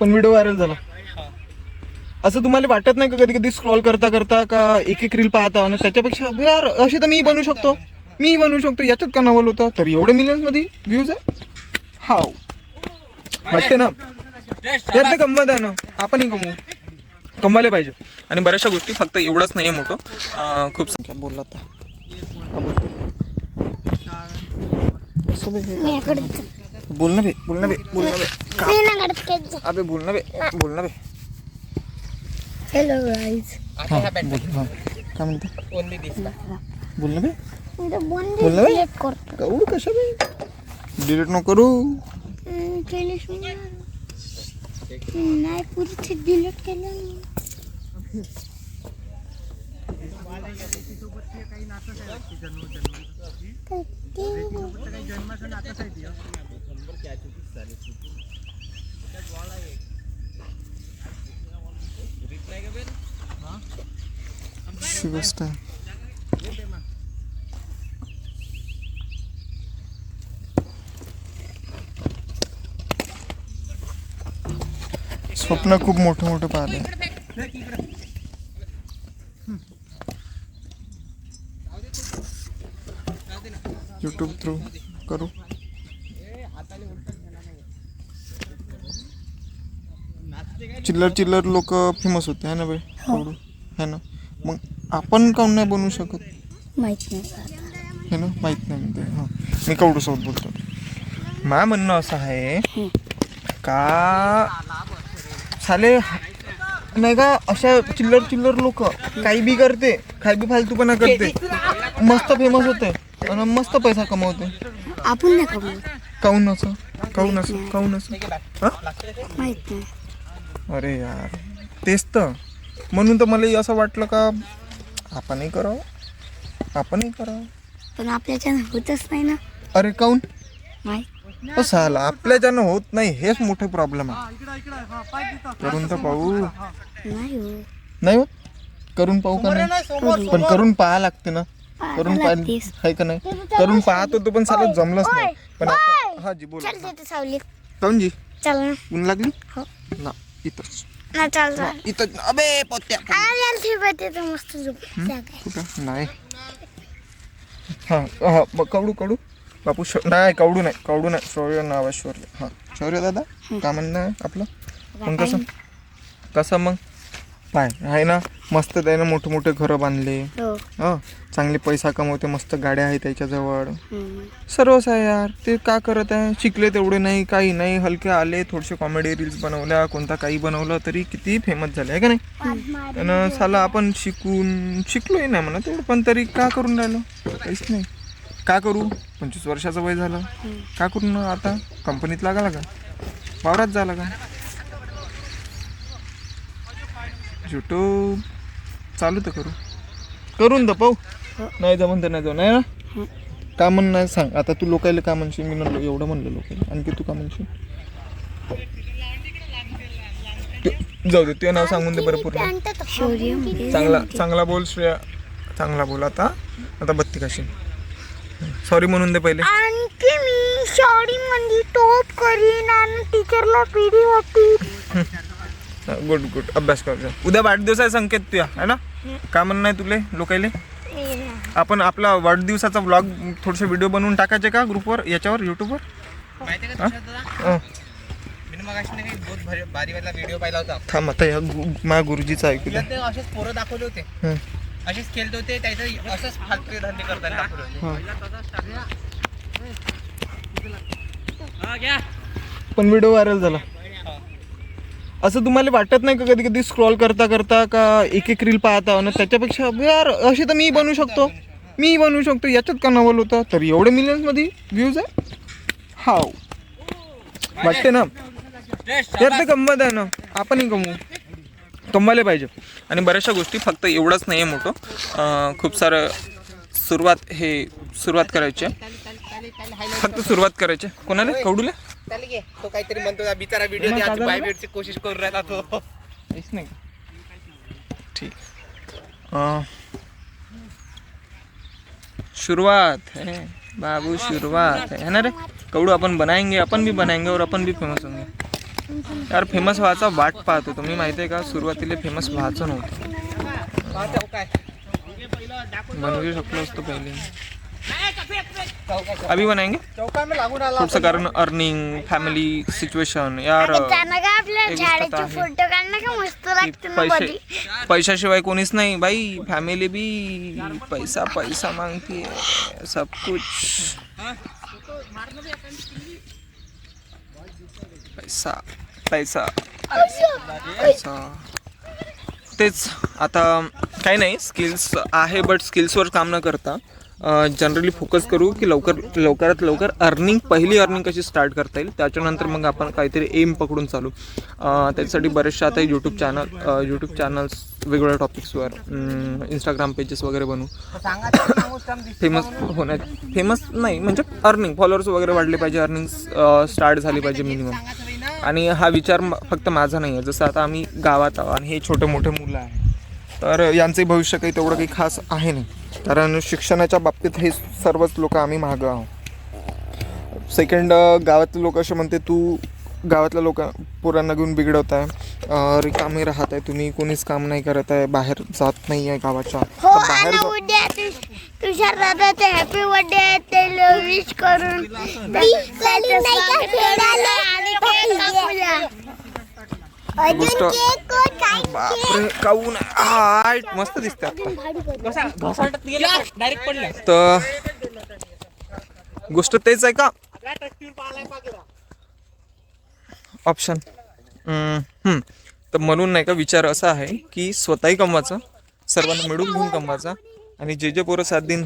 पण video viral झाला. असं तुम्हाला वाटत नाही का कधी कधी स्क्रॉल करता करता का एक एक रील पाहता आणि त्याच्यापेक्षा यार असे तर मी बनवू शकतो. मी बनवू शकतो. याच्यात का नवल होतं? तर एवढे मिलियन्समध्ये व्ह्यूज आहे? हाव. वाटते ना? यार ते गंमत आहे ना? आपणही कमवू. कमवायला पाहिजे. आणि बऱ्याचशा गोष्टी फक्त एवढंच नाही मोठं. अं, खूप संख्या बोलला आता. बोलतो. असं बे. बोल ना बे बोल ना बे बोल ना बे अबे बोल ना बे बोल ना बे. हॅलो गाईज हा, बोल, हा. काय म्हणते? बोल ना बे. बंद बोलला बे? डिलीट करतो. करू कशा बे? डिलीट नको करू. हम्म, केलीस मी ना. नाही पुरी डिलीट केलं मी. तर ते- स्वप्न खूप मोठं मोठं पाहिले. यूट्यूब थ्रू करू. चिल्लर चिल्लर लोक फेमस होते है ना बाई कवडू है ना? मग आपण काऊन नाही बनवू शकत? माहीत नाही का हे ना? माहीत नाही म्हणते हां. मी कवडू सोबत बोलतो. माझं म्हणणं असं आहे का साले नाही का अशा चिल्लर चिल्लर लोक काही बी करते काही बी फालतूपणा करते मस्त फेमस होते आणि मस्त पैसा कमवते. आपण नाही कमवत. काऊन असं? काऊन असं? काऊन असं? हा? माहीत नाही. अरे यार. तेच तर. म्हणून तर मला असं वाटलं का आपणही करावं. आपणही करावं. पण आपल्याच्यानं होतच नाही ना. अरे काऊन? असं आलं आपल्याच्यानं होत नाही हेच मोठे प्रॉब्लेम आहे. करून तर पाहू. नाही हो नाही होत? करून पाहू का नाही? पण करून पाहा लागते ना. करून पाहिजे लागतेच. आहे का नाही? करून पाहत होतो पण सारं जमलंच नाही. पण आता हा जी बोल. चल तिथे सावलीत. काऊन जी? चल ना. ऊन लागली? हो. ना. इथंच. ना चाल चाल. इथं अबे पोत्या. मस्त झोप. कुठं? नाही. हां हा कवडू कवडू. बापू श नाही कवडू नाही कवडू नाही. शौर्य नाव आहे शौर्य. हां शौर्य दादा? का म्हणणं आहे आपलं? मग कसं? कसं मग? पाय. आहे ना? मस्त त्यानं मोठे मोठे घरं बांधले. हो. हां? चांगले पैसा कमवते मस्त गाड्या आहे त्याच्याजवळ. हम्म. सर्वच आहे यार. ते का करत आहे? शिकले तेवढे नाही काही नाही. हलके आले थोडेसे कॉमेडी रील्स बनवल्या कोणता काही बनवलं तरी किती फेमस झाले आहे का नाही? आणि साला आपण शिकून शिकलोही नाही म्हणा तेवढं पण तरी का करून राहिलो? काहीच नाही. का करू? पंचवीस वर्षाचं वय झालं. का करू ना आता? कंपनीत लागा लागा वावरात जा लागा युट्यूब चालू तर करू. करून तर पाहू. नाही जमन तर नाही जाऊ नाही ना? का म्हणणं आहे सांग. आता तू लोकायला का म्हणशील? मी म्हणलो एवढं म्हणलं लोकायला. आणखी तू का म्हणशील? तू- जाऊ दे तुझं नाव सांगून दे बरं पूर्ण. चांगला चांगला बोल श्रेया. चांगला बोल आता. आता बत्ती काशील सॉरी म्हणून दे पहिले. आणखी मी शौर्य म्हणजे टॉप करीन आणि टीचरला पिढी वाटतील गुड गुड अभ्यास कर. उद्या वाढदिवस आहे संकेत तुया है ना? का म्हणणं आहे तुले लोकायले? आपण आपला वाढदिवसाचा व्लॉग थोडेसे व्हिडिओ बनवून टाकायचे का ग्रुपवर याच्यावर युट्यूबवर? मी थांब आता माझ्या गुरुजीचा ऐकू असेच पोरं दाखवले होते. असेच खेळत होते त्याचं असंच फालतू धंदे करताना दाखवले पण व्हिडिओ व्हायरल झाला. असं तुम्हाला वाटत नाही का कधी कधी स्क्रॉल करता करता का एक एक रील पाहता ना त्याच्यापेक्षा यार असे तर मी बनवू शकतो. मी बनवू शकतो. याच्यात का नवल होतं? तर एवढे मिलियन्समध्ये व्ह्यूज आहे? हाव. वाटते ना? यार ते गंमत आहे ना? आपणही कमवू कमवायला पाहिजे. आणि बऱ्याचशा गोष्टी फक्त एवढंच नाही आहे मोठं खूप सारं सुरुवात हे सुरुवात करायची आहे. फक्त सुरुवात करायची आहे. कोणाला? कवडूला चालेल घे तो काहीतरी म्हणतो ना, बिचारा व्हिडिओ द्यायची बायबेटची कोशिश करून राहिला तो. काहीच नाही का? ठीक. अं, शुरुआत है बाबू शुरुआत है. है ना रे? कवड़ू अपन बनाएंगे अपन भी बनाएंगे और अपन भी फेमस होंगे. यार फेमस व्हायचा वाट पाहतो. तुम्ही माहिती आहे का सुरुवातीला फेमस व्हायचं नव्हतं. बनवू शकलो असतो पहिले. अभी बनाएंगे? थोडंसं कारण अर्निंग फॅमिली सिच्युएशन यार. फोटो पैसे पैशाशिवाय कोणीच नाही बाई फॅमिली बी पैसा पैसा मागती सब कुछ। पैसा पैसा पैसा। तेच आता काही नाही स्किल्स आहे बट स्किल्सवर काम न करता जनरली फोकस करू की लवकर लवकरात लवकर अर्निंग पहिली अर्निंग कशी स्टार्ट करता येईल त्याच्यानंतर मग आपण काहीतरी एम पकडून चालू. त्याच्यासाठी बरेचसे आता यूट्यूब चॅनल यूट्यूब चॅनल्स वेगवेगळ्या टॉपिक्सवर इंस्टाग्राम पेजेस वगैरे बनवू. फेमस होण्यात फेमस नाही म्हणजे अर्निंग फॉलोअर्स वगैरे वाढले पाहिजे अर्निंग स्टार्ट झाली पाहिजे मिनिमम आणि हा विचार म- फक्त माझा नाही आहे जसं आता आम्ही गावात आहोत आणि हे छोटे मोठे मुलं आहे. तर यांचंही भविष्य काही तेवढं काही खास आहे नाही. कारण शिक्षणाच्या बाबतीत हे सर्वच लोक आम्ही मागं आहोत. सेकंड गावातले लोक असे म्हणते तू गावातल्या लोक पोरांना घेऊन बिघडवत आहे रिकामे राहत आहे तुम्ही कोणीच काम नाही करत आहे बाहेर जात नाही आहे गावाच्या. हो बाहेर आणि जा- उद्या तुष- तुषार दादाचे हॅपी बर्थडे आहे ते विश करून त्याचं स्वागत करूया आणि केक कापूया. गोष्ट बापरे काऊन हाय मस्त दिसते आता डायरेक्ट पडलं. तर गोष्ट तेच आहे का? ऑप्शन तर म्हणून नाही का विचार असा आहे की स्वतःही कमवायचं सर्वांना मिळून घेऊन कमवायचा आणि जे जे पोरं साथ देईन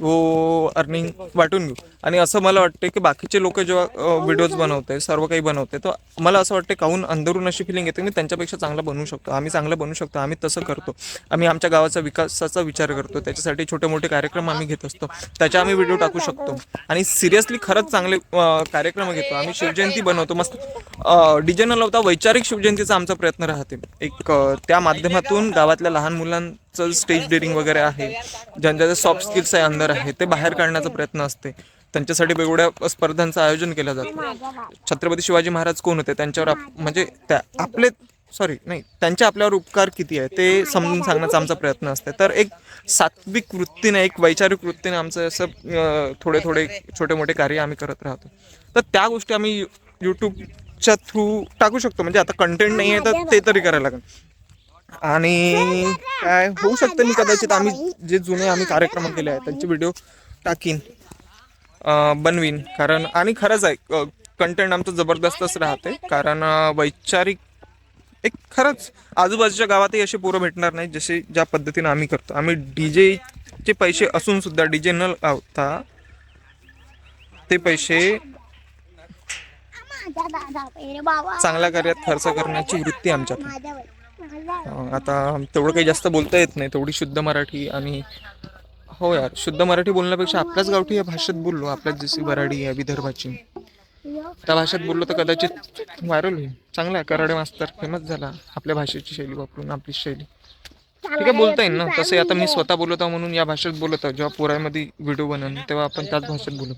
वो अर्निंग वाटून घेऊ. आणि असं मला वाटते की बाकीचे लोक जेव्हा व्हिडिओज बनवते सर्व काही बनवते तर मला असं वाटते काहून अंदरून अशी फिलिंग येते मी त्यांच्यापेक्षा चांगला बनवू शकतो. आम्ही चांगलं बनवू शकतो आम्ही तसं करतो. आम्ही आमच्या गावाचा विकासाचा विचार करतो त्याच्यासाठी छोटे मोठे कार्यक्रम आम्ही घेत असतो त्याच्या आम्ही व्हिडिओ टाकू शकतो. आणि सिरियसली खरंच चांगले कार्यक्रम घेतो. आम्ही शिवजयंती बनवतो मस्त डीजे न लावता वैचारिक शिवजयंतीचा आमचा प्रयत्न राहते. एक त्या माध्यमातून गावातल्या लहान मुलांचं स्टेज डेअरिंग वगैरे आहे. ज्यांच्या सॉफ्ट स्किल्स आहे अंदर आहे ते बाहेर काढण्याचा प्रयत्न असते. त्यांच्यासाठी वेगवेगळ्या स्पर्धांचं आयोजन केलं जातं. छत्रपती शिवाजी महाराज कोण होते? त्यांच्यावर म्हणजे त्या आपले सॉरी नाही त्यांचे आपल्यावर उपकार किती आहे ते समजून सांगण्याचा आमचा प्रयत्न असते. तर एक सात्विक वृत्तीने एक वैचारिक वृत्तीने आमचं असं थोडे थोडे छोटे मोठे कार्य आम्ही करत राहतो. तर त्या गोष्टी आम्ही यूट्यूबच्या थ्रू टाकू शकतो. म्हणजे आता कंटेंट नाही आहे तर ते तरी करायला लागेल. आणि काय होऊ शकतं मी कदाचित आम्ही जे जुने आम्ही कार्यक्रम केले आहेत त्यांचे व्हिडिओ टाकीन बनवीन कारण आणि खरंच आहे कंटेंट आमचं जबरदस्तच राहते कारण वैचारिक एक खरंच आजूबाजूच्या गावातही असे पोरं भेटणार नाही जसे ज्या पद्धतीने आम्ही करतो आम्ही डीजेचे पैसे असून सुद्धा डीजे न लावता ते पैसे चांगल्या कार्यात खर्च करण्याची वृत्ती आमच्यात आता तेवढं काही जास्त बोलता येत नाही. तेवढी शुद्ध मराठी आणि हो यार शुद्ध मराठी बोलण्यापेक्षा आपल्याच गावठी या भाषेत बोललो आपल्याच जशी वराडी आहे विदर्भाची. त्या भाषेत बोललो तर कदाचित व्हायरल होईल. चांगला आहे कराडे मास्तर फेमस झाला आपल्या भाषेची शैली वापरून आपली शैली. ठीक आहे बोलता येईल ना. तसे आता मी स्वतः बोलत आहो म्हणून या भाषेत बोलत आहो. जेव्हा पोरामध्ये व्हिडिओ बनवून तेव्हा आपण त्याच भाषेत बोलू.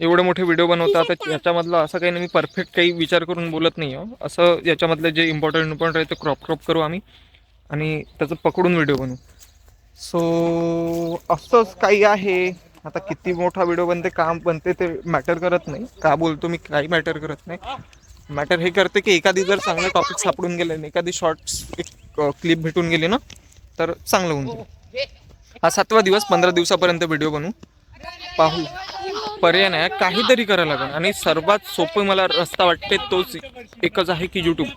एवढे मोठे व्हिडिओ बनवता तर याच्यामधलं असं काही नाही मी परफेक्ट काही विचार करून बोलत नाही आहो असं याच्यामधले जे इम्पॉर्टंट इम्पॉर्टंट आहे ते क्रॉप क्रॉप करू आम्ही आणि त्याचं पकडून व्हिडिओ बनवू. सो असंच काही आहे. आता किती मोठा व्हिडिओ बनते काम बनते ते मॅटर करत नाही. का बोलतो मी काही मॅटर करत नाही. मॅटर हे करते की एखादी जर चांगलं टॉपिक सापडून गेले आणि एखादी शॉर्ट्स एक क्लिप भेटून गेली ना तर चांगलं होऊन जाईल. हा सातवा दिवस पंधरा दिवसापर्यंत व्हिडिओ बनवू. पाहू. पर्याय नाही काहीतरी करायला लागेल. आणि सर्वात सोपं मला रस्ता वाटते तोच एकच आहे की यूट्यूब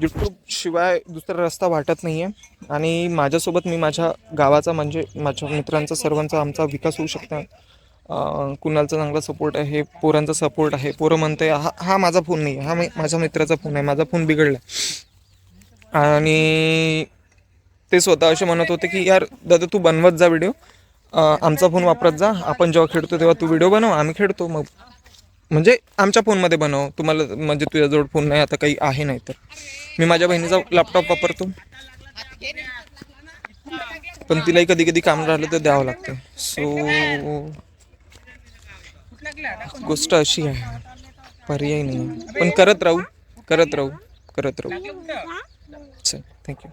यूट्यूब शिवाय दुसरा रस्ता वाटत नाही आहे आणि माझ्यासोबत मी माझ्या गावाचा म्हणजे माझ्या मित्रांचा सर्वांचा आमचा विकास होऊ शकतो. कुणालचा चांगला सपोर्ट आहे पोरांचा सपोर्ट आहे पोरं म्हणते हा हा माझा फोन नाही आहे हा मी- माझ्या मित्राचा फोन आहे माझा फोन बिघडला आणि ते स्वतः असे म्हणत होते की यार दादा तू बनवत जा व्हिडिओ आमचा फोन वापरत जा. आपण जेव्हा खेळतो तेव्हा तू व्हिडिओ बनव आम्ही खेळतो. मग म्हणजे आमच्या फोनमध्ये बनव. तुम्हाला म्हणजे तुझ्याजवळ फोन नाही आता काही आहे नाही तर. मी माझ्या बहिणीचा लॅपटॉप वापरतो. पण तिलाही कधी कधी काम राहिलं तर द्यावं लागतं. सो गोष्ट अशी आहे. पर्याय नाही. पण करत राहू. करत राहू. करत राहू. चल थँक्यू